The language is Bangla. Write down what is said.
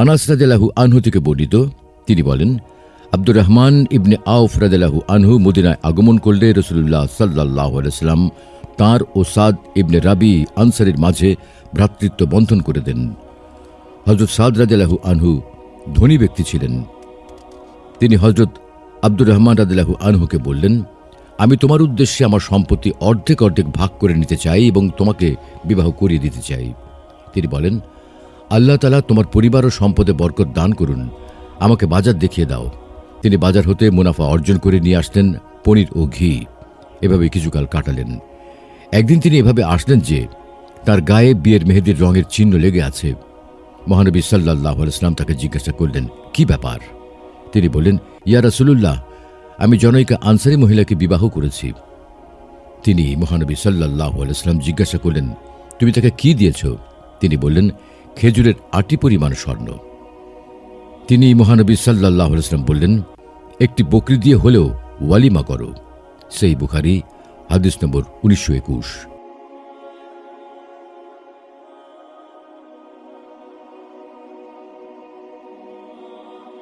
আনাস রাদেলাহু আনহু থেকে বর্ণিত, তিনি বলেন, আব্দুর রহমান ইবনে আউফ রাদেলাহু আনহু মদিনায় আগমন করলে রসুল্লাহ সাল্লাহ আলাইসাল্লাম তাঁর ও সাদ ইবনে রাবি আনসারের মাঝে ভ্রাতৃত্ব বন্ধন করে দেন। হজরত সাদ রাদেলাহু আনহু ধনী ব্যক্তি ছিলেন। তিনি হজরত আব্দুর রহমান রাদিল্লাহু আনহুকে বললেন, আমি তোমার উদ্দেশ্যে আমার সম্পত্তি অর্ধেক অর্ধেক ভাগ করে নিতে চাই এবং তোমাকে বিবাহ করিয়ে দিতে চাই। তিনি বলেন আল্লাহ তালা তোমার পরিবার ও সম্পদে বরকত দান করুন। আমাকে বাজার দেখিয়ে দাও। তিনি বাজার হতে মুনাফা অর্জন করে নিয়ে আসলেন পনির ও ঘি। এভাবে কিছুকাল কাটালেন। একদিন তিনি এভাবে আসলেন যে, তার গায়ে বিয়ের মেহেদির রঙের চিহ্ন লেগে আছে। মহানবী সাল্লাহ ইসলাম তাকে জিজ্ঞাসা করলেন, কি ব্যাপার? তিনি বললেন, ইয়া রাসুলুল্লাহ, আমি জনৈকা আনসারি মহিলাকে বিবাহ করেছি। তিনি মহানবী সাল্লাহ আলাইসলাম জিজ্ঞাসা করলেন, তুমি তাকে কি দিয়েছ? তিনি বললেন খেজুরের আটি পরিমাণ স্বর্ণ। তিনি মহানবী সাল্লাহ আলাইসলাম বললেন, একটি বকরি দিয়ে হলেও ওয়ালিমা করো। সেই বুখারি, হাদিস নম্বর উনিশশো একুশ।